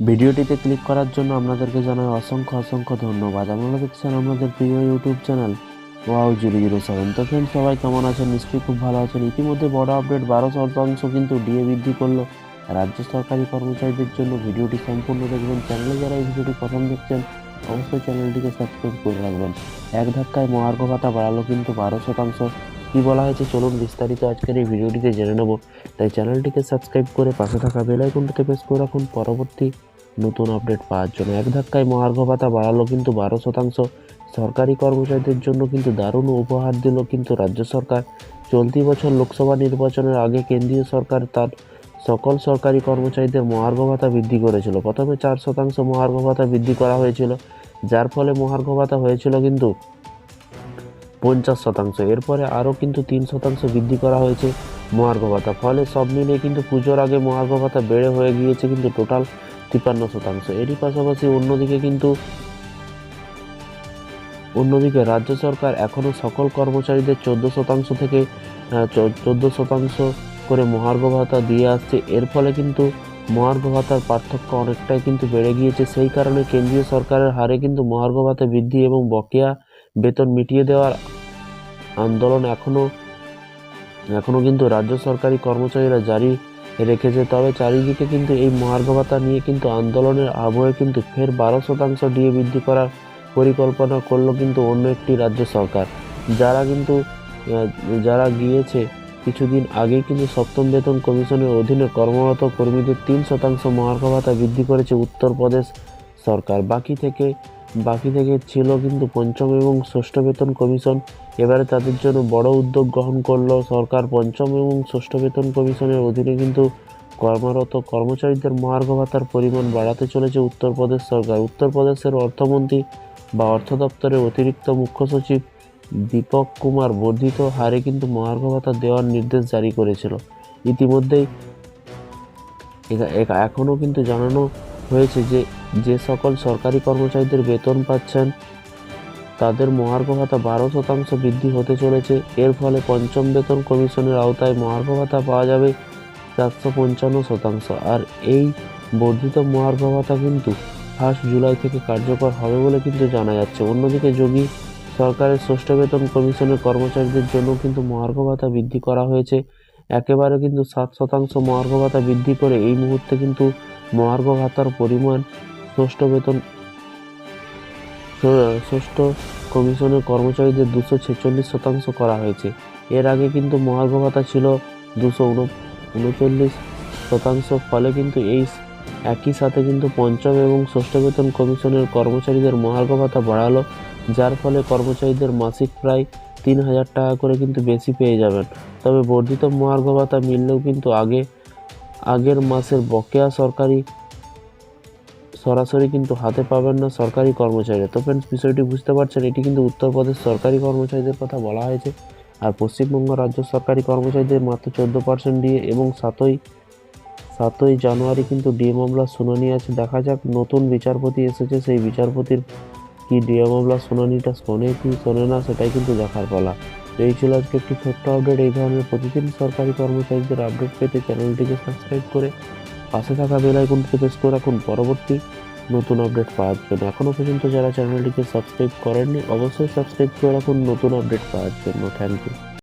ভিডিওটিতে ক্লিক করার জন্য আপনাদেরকে জানাই অসংখ্য অসংখ্য ধন্যবাদ। আপনারা দেখছেন আমাদের প্রিয় YouTube channel wow zero zero seven. তো ফ্রেন্ড সবাই কেমন আছেন? নিশ্চয়ই খুব ভালো আছেন। ইতিমধ্যে বড় আপডেট, বারো শতাংশ কিন্তু ডিএ বৃদ্ধি করল। রাজ্য সরকারি কর্মচারীদের জন্য ভিডিওটি সম্পূর্ণ দেখবেন। চ্যানেলে যারা এই ভিডিওটি প্রথম দেখছেন, অবশ্যই চ্যানেলটিকে সাবস্ক্রাইব করে রাখবেন। এক ধাক্কায় মহার্ঘ ভাতা বাড়ালো কিন্তু বারো শতাংশ। কী বলা হয়েছে, চলুন বিস্তারিত আজকের এই ভিডিওটিতে জেনে নেব। তাই চ্যানেলটিকে সাবস্ক্রাইব করে পাশে থাকা বেল আইকনটিতে প্রেস করে রাখুন। পরবর্তী নতুন আপডেট পাওয়ার জন্য এক ধাক্কায় মহার্ঘ ভাতা বাড়ালো কিন্তু বারো শতাংশ। সরকারি কর্মচারীদের জন্য কিন্তু দারুণ উপহার দিল কিন্তু রাজ্য সরকার। চলতি বছর লোকসভা নির্বাচনের আগে কেন্দ্রীয় সরকার তার সকল সরকারি কর্মচারীদের মহার্ঘ ভাতা বৃদ্ধি করেছিল। প্রথমে চার শতাংশ মহার্ঘ ভাতা বৃদ্ধি করা হয়েছিল, যার ফলে মহার্ঘ ভাতা হয়েছিল কিন্তু পঞ্চাশ শতাংশ। এরপরে আরও কিন্তু তিন শতাংশ বৃদ্ধি করা হয়েছে মহার্ঘ ভাতা। ফলে সব মিলিয়ে কিন্তু পুজোর আগে মহার্ঘ ভাতা বেড়ে হয়ে গিয়েছে কিন্তু টোটাল তিপ্পান্ন শতাংশ। এরই পাশাপাশি অন্যদিকে কিন্তু অন্যদিকে রাজ্য সরকার এখনও সকল কর্মচারীদের চোদ্দ শতাংশ থেকে চোদ্দ শতাংশ করে মহার্ঘ ভাতা দিয়ে আসছে। এর ফলে কিন্তু মহার্ঘ ভাতার পার্থক্য অনেকটাই কিন্তু বেড়ে গিয়েছে। সেই কারণে কেন্দ্রীয় সরকারের হারে কিন্তু মহার্ঘ ভাতা বৃদ্ধি এবং বকেয়া বেতন মিটিয়ে দেওয়ার আন্দোলন এখনও এখনও কিন্তু রাজ্য সরকারি কর্মচারীরা জারি রেখেছে। তবে চারিদিকে কিন্তু এই মহার্ঘ ভাতা নিয়ে কিন্তু আন্দোলনের আবহে কিন্তু ফের বারো শতাংশ ডিএ বৃদ্ধি করার পরিকল্পনা করল কিন্তু অন্য একটি রাজ্য সরকার। যারা কিন্তু যারা গিয়েছে কিছুদিন আগেই কিন্তু সপ্তম বেতন কমিশনের অধীনে কর্মরত কর্মীদের তিন শতাংশ মহার্ঘ ভাতা বৃদ্ধি করেছে উত্তরপ্রদেশ সরকার। বাকি থেকে বাকি থেকে ছিল কিন্তু পঞ্চম এবং ষষ্ঠ বেতন কমিশন। এবারে তাদের জন্য বড় উদ্যোগ গ্রহণ করল সরকার। পঞ্চম এবং ষষ্ঠ বেতন কমিশনের অধীনে কিন্তু কর্মরত কর্মচারীদের মহার্ঘ ভাতার পরিমাণ বাড়াতে চলেছে উত্তরপ্রদেশ সরকার। উত্তরপ্রদেশের অর্থমন্ত্রী বা অর্থ দপ্তরের অতিরিক্ত মুখ্য সচিব দীপক কুমার বর্ধিত হারে কিন্তু মহার্ঘ ভাতা দেওয়ার নির্দেশ জারি করেছিল। ইতিমধ্যেই এখা- এখা- এখনও কিন্তু জানানো হয়েছে যে যে সকল সরকারি কর্মচারীদের বেতন পাচ্ছেন, তাদের মহার্ঘ ভাতা বারো শতাংশ বৃদ্ধি হতে চলেছে। এর ফলে পঞ্চম বেতন কমিশনের আওতায় মহার্ঘ ভাতা পাওয়া যাবে চারশো পঞ্চান্ন শতাংশ। আর এই বর্ধিত মহার্ঘ ভাতা কিন্তু ফার্স্ট জুলাই থেকে কার্যকর হবে বলে কিন্তু জানা যাচ্ছে। অন্যদিকে যোগী সরকারের ষষ্ঠ বেতন কমিশনের কর্মচারীদের জন্য কিন্তু মহার্ঘ ভাতা বৃদ্ধি করা হয়েছে। একেবারে কিন্তু সাত শতাংশ মহার্ঘ ভাতা বৃদ্ধি করে এই মুহূর্তে কিন্তু মহার্ঘ ভাতার পরিমাণ ষষ্ঠ বেতন ষষ্ঠ কমিশনের কর্মচারীদের দুশো ছেচল্লিশ শতাংশ করা হয়েছে। এর আগে কিন্তু মহার্ঘ ভাতা ছিল দুশো উনচল্লিশ শতাংশ, ফলে কিন্তু এই একই সাথে কিন্তু পঞ্চম এবং ষষ্ঠ বেতন কমিশনের কর্মচারীদের মহার্ঘ ভাতা বাড়ালো, যার ফলে কর্মচারীদের মাসিক প্রায় তিন হাজার টাকা করে কিন্তু বেশি পেয়ে যাবেন। তবে বর্ধিত মহার্ঘ ভাতা মিললেও কিন্তু আগে আগের মাসের বকেয়া সরকারি সরাসরি কিন্তু হাতে পাবেন না সরকারি কর্মচারীরা। তো ফ্রেন্ডস বিষয়টি বুঝতে পারছেন, এটি কিন্তু উত্তরপ্রদেশ সরকারি কর্মচারীদের কথা বলা হয়েছে আর পশ্চিমবঙ্গ রাজ্য সরকারি কর্মচারীদের মাত্র চোদ্দ পার্সেন্ট দিয়ে এবং সাতই সাতই জানুয়ারি কিন্তু ডিএ মামলার শুনানি আছে। দেখা যাক নতুন বিচারপতি এসেছে, সেই বিচারপতির কি ডিএ মামলার শুনানিটা শোনে কি শোনে না, সেটাই কিন্তু দেখার পালা। এই ছিল আজকে একটি ছোট্ট আপডেট এই ধরনের প্রতিদিন সরকারি কর্মচারীদের আপডেট পেতে চ্যানেলটিকে সাবস্ক্রাইব করে পাশে থাকা বেল প্রেস করে রাখুন। পরবর্তী নতুন আপডেট পাওয়ার জন্য। এখনও পর্যন্ত যারা চ্যানেলটিকে সাবস্ক্রাইব করেননি, অবশ্যই সাবস্ক্রাইব করে রাখুন। নতুন আপডেট পাওয়ার জন্য। Thank you